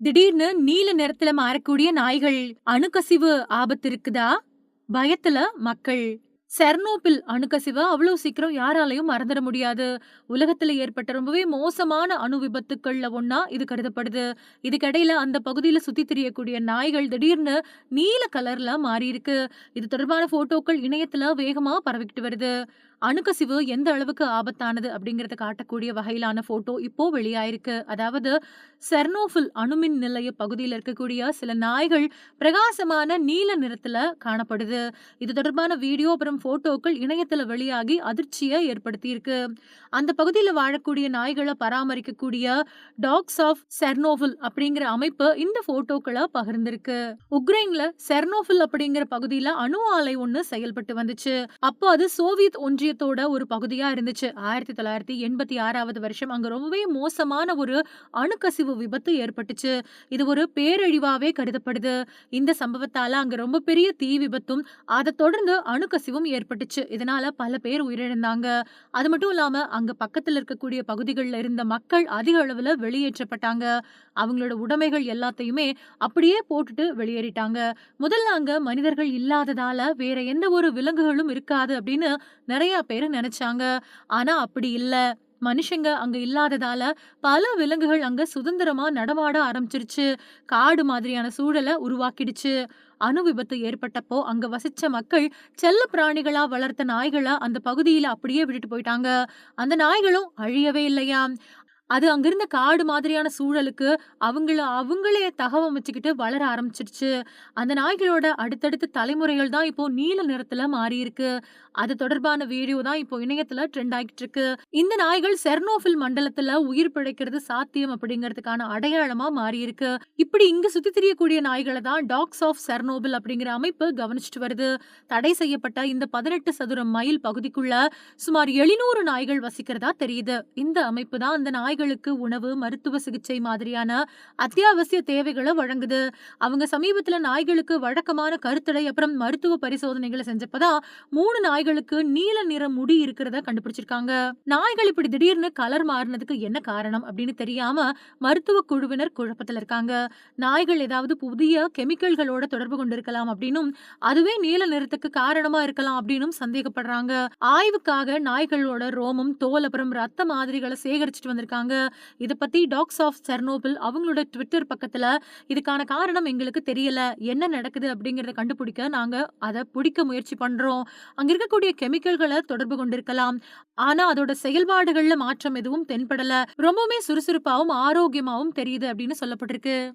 திடீர்னு நீல நிறத்துல மாறக்கூடிய நாய்கள் அணுக்கசிவு ஆபத்து இருக்குதா? பயத்துல மக்கள் செர்னோபில் அணுக்கசிவை அவ்வளவு சீக்கிரம் யாராலையும் மறந்துட முடியாது. உலகத்துல ஏற்பட்ட ரொம்பவே மோசமான அணு விபத்துக்கள்ல ஒன்னா இது கருதப்படுது. இதுக்கிடையில அந்த பகுதியில சுத்தி திரியக்கூடிய நாய்கள் திடீர்னு நீல கலர்ல மாறி இருக்கு இது தொடர்பான போட்டோக்கள் இணையத்துல வேகமா பரவிக்கிட்டு வருது. அணுக்கசிவு எந்த அளவுக்கு ஆபத்தானது அப்படிங்கறத காட்டக்கூடிய வகையிலான போட்டோ இப்போ வெளியாயிருக்கு. அதாவது செர்னோஃபில் அணுமின் நிலைய பகுதியில் இருக்கக்கூடிய சில நாய்கள் பிரகாசமான நீல நிறத்துல காணப்படுது. இது தொடர்பான வீடியோ அப்புறம் போட்டோக்கள் இணையத்துல வெளியாகி அதிர்ச்சியை ஏற்படுத்தி இருக்கு அந்த பகுதியில வாழக்கூடிய நாய்களை பராமரிக்கக்கூடிய டாக்ஸ் ஆஃப் செர்னோவில் அப்படிங்கிற அமைப்பு இந்த போட்டோக்களை பகிர்ந்திருக்கு. உக்ரைன்ல செர்னோஃபில் அப்படிங்கிற பகுதியில அணு ஆலை ஒன்று செயல்பட்டு வந்துச்சு. அப்போ அது சோவியத் ஒன்றியத்தோட ஒரு பகுதியா இருந்துச்சு. ஆயிரத்தி தொள்ளாயிரத்தி எண்பத்தி ஆறாவது வருஷம் அங்க ரொம்பவே மோசமான ஒரு அணுக்கசிவு விபத்து ஏற்பட்டுச்சு. இது ஒரு பேரழிவாவே கருதப்படுது. இந்த சம்பவத்தால அங்க ரொம்ப பெரிய தீ விபத்தும் அதை தொடர்ந்து அணுக்கசிவும் ஏற்பட்டுச்சு. இதனால பல பேர் உயிரிழந்தாங்க. அது மட்டும் இல்லாம அங்க பக்கத்துல இருக்கக்கூடிய பகுதிகளில் இருந்த மக்கள் அதிக அளவுல வெளியேற்றப்பட்டாங்க. அவங்களோட உடைமைகள் எல்லாத்தையுமே அப்படியே போட்டுட்டு வெளியேறிட்டாங்க. முதல்ல அங்க மனிதர்கள் இல்லாததால வேற எந்த ஒரு விலங்குகளும் இருக்காது அப்படின்னு நிறைய பேர் நினைச்சாங்க. ஆனா அப்படி இல்லை. மனுஷங்க அங்க இல்லாததால பல விலங்குகள் அங்க சுதந்திரமா நடமாட ஆரம்பிச்சிருச்சு. காடு மாதிரியான சூழலை உருவாக்கிடுச்சு. அணு விபத்து ஏற்பட்டப்போ அங்க வசிச்ச மக்கள் செல்ல பிராணிகளா வளர்த்த நாய்களை அந்த பகுதியில அப்படியே விட்டுட்டு போயிட்டாங்க. அந்த நாய்களும் அழியவே இல்லையா? அது அங்கிருந்த காடு மாதிரியான சூழலுக்கு அவங்கள அவங்களே தகவமைச்சுக்கிட்டு வளர ஆரம்பிச்சிருச்சு அந்த நாய்களோட அடுத்தடுத்த தலைமுறைகள் தான் இப்போ நீல நிறத்துல மாறி இருக்கு அது தொடர்பான வீடியோ தான் இப்போ இணையத்துல ட்ரெண்ட் ஆகிட்டு இருக்கு இந்த நாய்கள் செர்னோஃபில் மண்டலத்துல உயிர் பிழைக்கிறது சாத்தியம் அப்படிங்கிறதுக்கான அடையாளமா மாறி இருக்கு இப்படி இங்க சுத்தி திரியக்கூடிய நாய்களை தான் டாக்ஸ் ஆஃப் செர்னோபில் அப்படிங்கிற அமைப்பு கவனிச்சுட்டு வருது. தடை செய்யப்பட்ட இந்த பதினெட்டு சதுர மைல் பகுதிக்குள்ள சுமார் எழுநூறு நாய்கள் வசிக்கிறதா தெரியுது. இந்த அமைப்பு தான் அந்த நாய்களுக்கு உணவு மருத்துவ சிகிச்சை மாதிரியான அத்தியாவசிய தேவைகளை வழங்குது. அவங்க சமீபத்தில் நாய்களுக்கு வழக்கமான கருத்தடை அப்புறம் மருத்துவ பரிசோதனைகளை செஞ்சப்பதான் மூணு நாய்களுக்கு நீல நிற முடி இருக்கிறத கண்டுபிடிச்சிருக்காங்க. நாய்கள் இப்படி திடீர்னு கலர் மாறினதுக்கு என்ன காரணம் அப்படின்னு தெரியாம மருத்துவ குழுவினர் குழப்பத்துல இருக்காங்க. நாய்கள் ஏதாவது புதிய கெமிக்கல்களோட தொடர்பு கொண்டிருக்கலாம் அப்படின்னும் அதுவே நீல நிறத்துக்கு காரணமா இருக்கலாம் அப்படின்னும் சந்தேகப்படுறாங்க. ஆய்வுக்காக நாய்களோட ரோமம் தோல் அப்புறம் ரத்த மாதிரிகளை சேகரிச்சுட்டு வந்திருக்காங்க. இத பத்தி டாக்ஸ் ஆஃப் செர்னோபிள் அவங்களோட ட்விட்டர் பக்கத்துல இதுக்கான காரணம் எங்களுக்கு தெரியல. என்ன நடக்குது அப்படிங்கறத கண்டுபிடிக்க நாங்க அதை பிடிக்க முயற்சி பண்றோம். அங்க இருக்கக்கூடிய கெமிக்கல்களை தொடர்பு கொண்டிருக்கலாம். ஆனா அதோட செயல்பாடுகள்ல மாற்றம் எதுவும் தென்படல. ரொம்பவுமே சுறுசுறுப்பாவும் ஆரோக்கியமாவும் தெரியுது அப்படின்னு சொல்லப்பட்டிருக்கு.